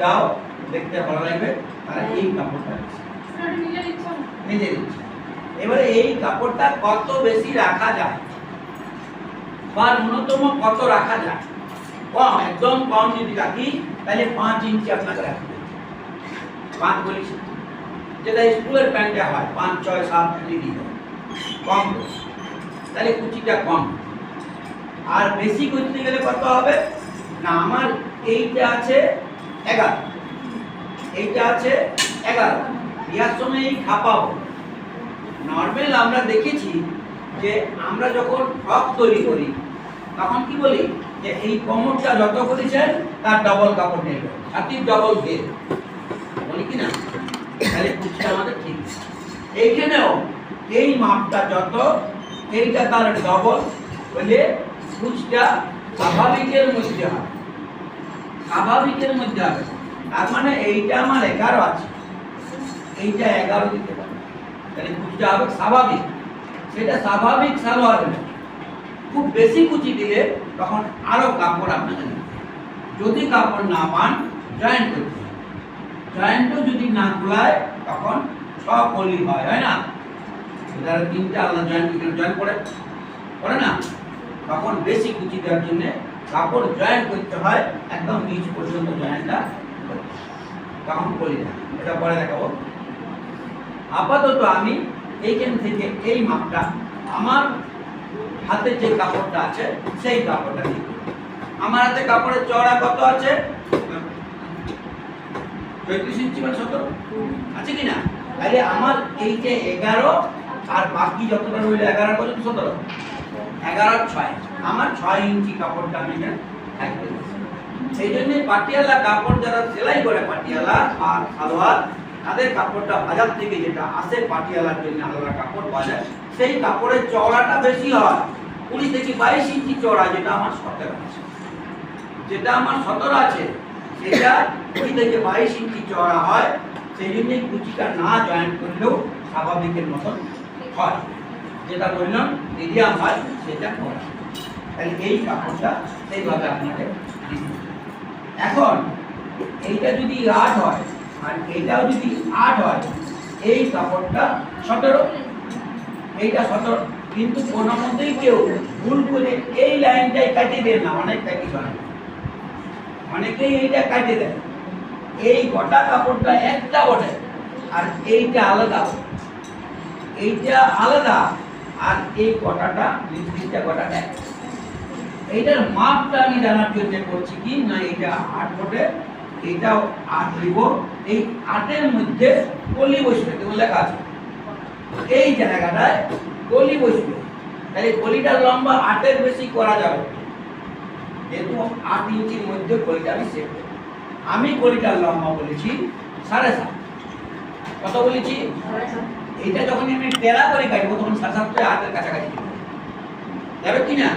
দাও, দেখতে ভালো লাগবে। তারা এই কাপড়টা নিচ্ছে। নিজে দিচ্ছে এবারে এই কাপড়টা কত বেশি রাখা যায়? বা ন্যূনতম কত রাখা যায়? কম, একদম কম যদি রাখি, তাহলে পাঁচ ইঞ্চি আপনাকে রাখতে পাঁচ বলিস যেটা স্কুলের প্যান্টে হয়, পাঁচ, ছয়, সাত লিখি কম তাহলে কুচিটা কম। আর বেশি করতে গেলে কত হবে? না, আমার এইটা আছে এগারো। এইটা আছে এগারো। সময় নর্মাল আমরা দেখেছি যে আমরা যখন ফ্রক তৈরি করি, তখন কি বলি? যে এই যত করেছেন তার ডবল কাপড় নেবে। ছাতির ডবল ঘের বলি কি না? তাহলে কুচিটা আমাদের ঠিক। এইখানেও এই মাপটা যত, এইটা তার ডবল বলে কুচটা স্বাভাবিকের মধ্যে হবে স্বাভাবিকের মধ্যে হবে তার মানে এইটা আমার এগারো আছে। এইটা এগারো দিতে পারে। তাহলে কুচিটা হবে স্বাভাবিক। সেটা স্বাভাবিক সালোয়ার হলে খুব বেশি কুচি দিলে তখন আরও কাপড় আপনাকে যদি কাপড় না পান জয়েন্ট করতে জয়েন্টও যদি না খোলায়, তখন ছ হয় হয় না? এটার তিনটা আলাদা জয়েন্ট জয়েন্ট করে করে না? তখন বেশি কুচি দেওয়ার জন্য কাপড় জয়েন্ট করতে হয়, একদম নিচ পর্যন্ত জয়েন্টটা তখন কলি দেয় এটা পরে দেখাবো। আপাতত আমি এইখান থেকে এই মাপটা আমার হাতে যে কাপড়টা আছে, সেই কাপড়টা নিই আমার হাতে কাপড়ের চওড়া কত আছে? পঁয়ত্রিশ ইঞ্চি মানে সতেরো? আছে কি না? তাহলে আমার এই যে এগারো, আর বাকি যতটা রইল, এগারো পর্যন্ত সতেরো? এগারো ছয়। আমার ছয় ইঞ্চি কাপড়টা আমি দিচ্ছি। সেই জন্য পাটিয়ালা কাপড় যারা সেলাই করে, পাটিয়ালা আর সালোয়ার, তাদের কাপড়টা বাজার থেকে যেটা আসে পাটিয়ালার জন্য আলাদা কাপড় বাজার সেই কাপড়ের চওড়াটা বেশি হয়, কুড়ি থেকে বাইশ ইঞ্চি চওড়া, যেটা আমার সতেরো আছে। যেটা আমার সতেরো আছে, সেটা কুড়ি থেকে বাইশ ইঞ্চি চওড়া হয়। সেই জন্যই কুচিটা না জয়েন করলেও স্বাভাবিকের মতন হয়। যেটা বললাম মিডিয়াম হয়, সেটা করা। তাহলে এই কাপড়টা সেইভাবে আপনাকে এখন, এইটা যদি আট হয়, আর এইটাও যদি আট হয়, এই কাপড়টা সতেরো। এইটা সতেরো। কিন্তু কোনো মতেই কেউ ভুল করে এই লাইনটাই কাটিয়ে দেন না, অনেক প্যাকেজ হয় অনেকেই এইটা কাটিয়ে দেয় এই গোটা কাপড়টা একটা বটে, আর এইটা আলাদা। এইটা আলাদা, আর এই গোটাটা নির্দিষ্ট গোটাটা এক। এইটার মাপটা আমি জানার জন্য করছি কি না এটা আট বটে এইটাও আট দিব এই আটের মধ্যে কলি বসবে কেমন লেখা আছে এই জায়গাটায় কলি বসবে তাহলে কলিটার লম্বা আটের বেশি করা যাবে। যেহেতু আট ইঞ্চির মধ্যে কলিটা আমি সেভ করব। আমি কলিটার লম্বা বলেছি সাড়ে সাত কত বলেছি এইটা যখন আমি টেরা করে কাটবো তখন সাড়ে সাত থেকে আটের কাছাকাছি। যাবে কি না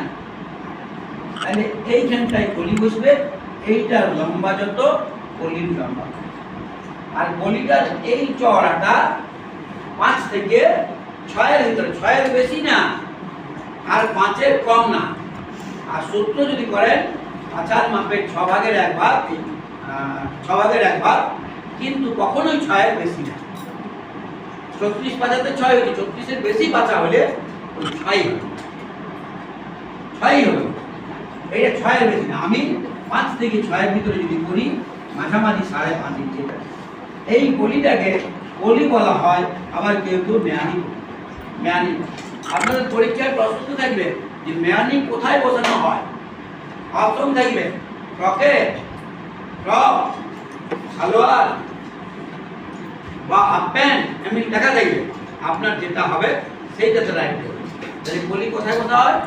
তাহলে এইখানটায় কলি বসবে এইটার লম্বা যত, কলির লম্বা। আর কলিটার এই চওড়াটা পাঁচ থেকে ছয়ের ভিতরে, ছয়ের বেশি না, আর পাঁচের কম না। আর সূত্র যদি করেন পাঁচার মাপের ছ ভাগের এক ভাগ ছ ভাগের এক ভাগ, কিন্তু কখনোই ছয়ের বেশি না। ছত্রিশ পাঁচাতে ছয় হয়েছে ছত্রিশের বেশি পাঁচা হলে ছয় হবে। ছয়ই হবে। এইটা ছয়ের বেশি না। আমি পাঁচ থেকে ছয়ের ভিতরে যদি করি, মাঝামাঝি সাড়ে পাঁচ ইঞ্চি এটা। এই গলিটাকে গলি বলা হয়, আবার কেউ কেউ মেয়ানি মেয়ানি। আপনাদের পরীক্ষায় প্রশ্ন থাকবে যে মেয়ানি কোথায় বসানো হয়? অপশন থাকবে ফ্রক সালোয়ার বা হাফ প্যান্ট, এমনি দেখা থাকবে। আপনার যেটা হবে, সেইটাতে দেবেন তাহলে গলি কোথায় কোথায় হয়?